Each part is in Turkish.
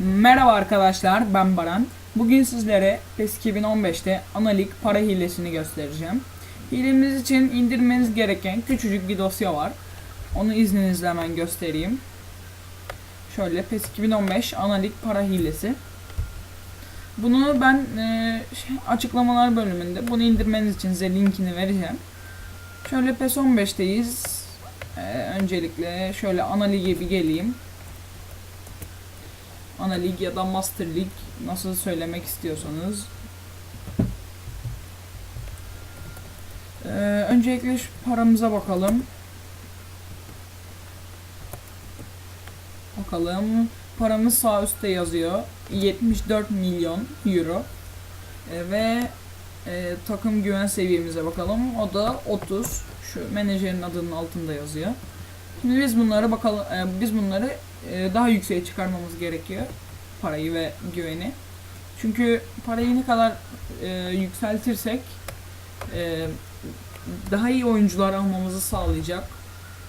Merhaba arkadaşlar ben Baran. Bugün sizlere PES 2015'te analik para hilesini göstereceğim. Hilemiz için indirmeniz gereken küçücük bir dosya var. Onu izninizle hemen göstereyim. Şöyle PES 2015 analik para hilesi. Bunu ben e, şey, açıklamalar bölümünde bunu indirmeniz için size linkini vereceğim. Şöyle PES 15'teyiz. E, öncelikle şöyle analiğe bir geleyim. Ana lig ya da Master Lig nasıl söylemek istiyorsanız. Ee, öncelikle şu paramıza bakalım. Bakalım. Paramız sağ üstte yazıyor. 74 milyon euro. Ee, ve e, takım güven seviyemize bakalım. O da 30. Şu menajerin adının altında yazıyor. Şimdi biz bunları bakalım e, biz bunları e, daha yükseğe çıkarmamız gerekiyor parayı ve güveni. Çünkü parayı ne kadar e, yükseltirsek e, daha iyi oyuncular almamızı sağlayacak.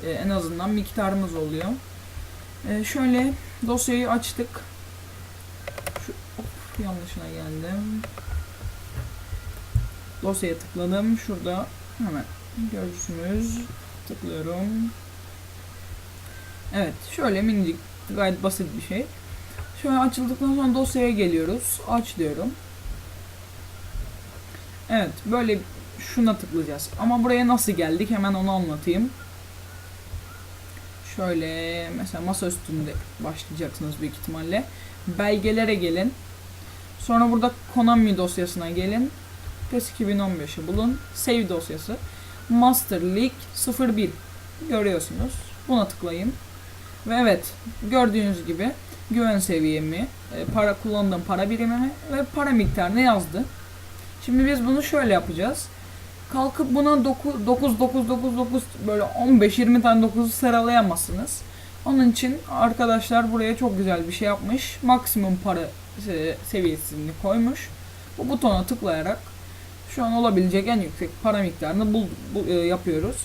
E, en azından miktarımız oluyor. E, şöyle dosyayı açtık. Şu hop, yanlışına geldim. Dosyaya tıkladım. Şurada hemen görürsünüz. Tıklıyorum. Evet, şöyle minicik, gayet basit bir şey. Şöyle açıldıktan sonra dosyaya geliyoruz. Aç diyorum. Evet, böyle şuna tıklayacağız. Ama buraya nasıl geldik hemen onu anlatayım. Şöyle mesela masa üstünde başlayacaksınız büyük ihtimalle. Belgelere gelin. Sonra burada Konami dosyasına gelin. PES 2015'i bulun. Save dosyası. Master League 01 görüyorsunuz. Buna tıklayın. Ve evet gördüğünüz gibi güven seviyemi, e, para kullandığım para birimimi ve para miktarını yazdı. Şimdi biz bunu şöyle yapacağız. Kalkıp buna 9 9 9 9 9 böyle 15 20 tane 9 sıralayamazsınız. Onun için arkadaşlar buraya çok güzel bir şey yapmış. Maksimum para e, seviyesini koymuş. Bu butona tıklayarak şu an olabilecek en yüksek para miktarını bul, bu, e, yapıyoruz.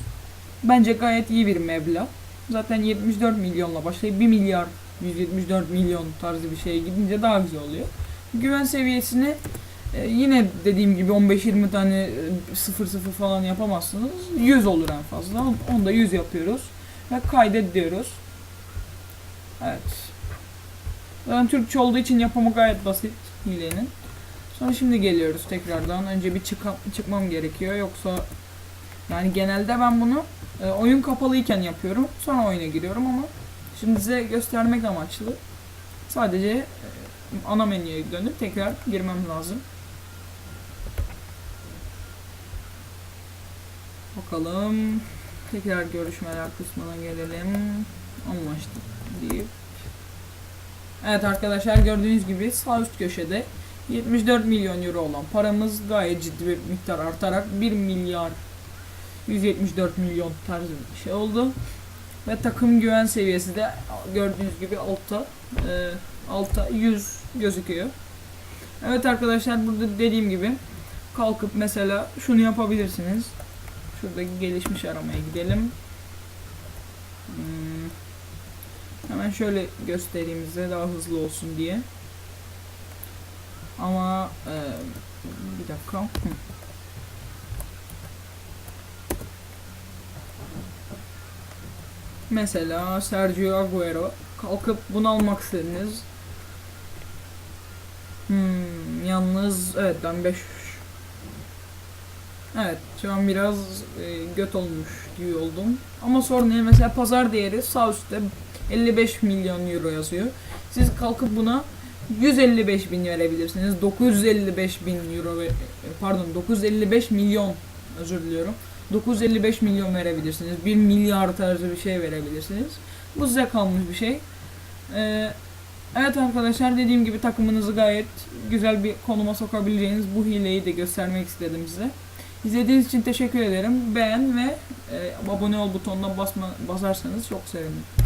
Bence gayet iyi bir meblağ. Zaten 74 milyonla başlayıp 1 milyar 174 milyon tarzı bir şeye gidince daha güzel oluyor. Güven seviyesini e, yine dediğim gibi 15-20 tane e, 0 0 falan yapamazsınız. 100 olur en fazla. Onu da 100 yapıyoruz. Ve kaydet diyoruz. Evet. Zaten Türkçe olduğu için yapımı gayet basit hilenin. Sonra şimdi geliyoruz tekrardan. Önce bir çıka- çıkmam gerekiyor. Yoksa yani genelde ben bunu e, oyun kapalıyken yapıyorum. Sonra oyuna giriyorum ama şimdi size göstermek amaçlı sadece e, ana menüye dönüp tekrar girmem lazım. Bakalım. Tekrar görüşmeler kısmına gelelim. Anlaştık deyip. Evet arkadaşlar gördüğünüz gibi sağ üst köşede 74 milyon euro olan paramız gayet ciddi bir miktar artarak 1 milyar 174 milyon tarzı bir şey oldu. Ve takım güven seviyesi de gördüğünüz gibi altta e, altta 100 gözüküyor. Evet arkadaşlar burada dediğim gibi kalkıp mesela şunu yapabilirsiniz. Şuradaki gelişmiş aramaya gidelim. Hmm. Hemen şöyle göstereyim size daha hızlı olsun diye. Ama e, bir dakika. Hı. Mesela Sergio Aguero kalkıp bunu almak istediniz. Hmm, yalnız evet ben 5 Evet şu an biraz e, göt olmuş gibi oldum. Ama sorun değil mesela pazar değeri sağ üstte 55 milyon euro yazıyor. Siz kalkıp buna 155 bin verebilirsiniz. 955 bin euro ve- pardon 955 milyon özür diliyorum. 955 milyon verebilirsiniz. 1 milyar tarzı bir şey verebilirsiniz. Bu size kalmış bir şey. Ee, evet arkadaşlar dediğim gibi takımınızı gayet güzel bir konuma sokabileceğiniz bu hileyi de göstermek istedim size. İzlediğiniz için teşekkür ederim. Beğen ve e, abone ol butonuna basma, basarsanız çok sevinirim.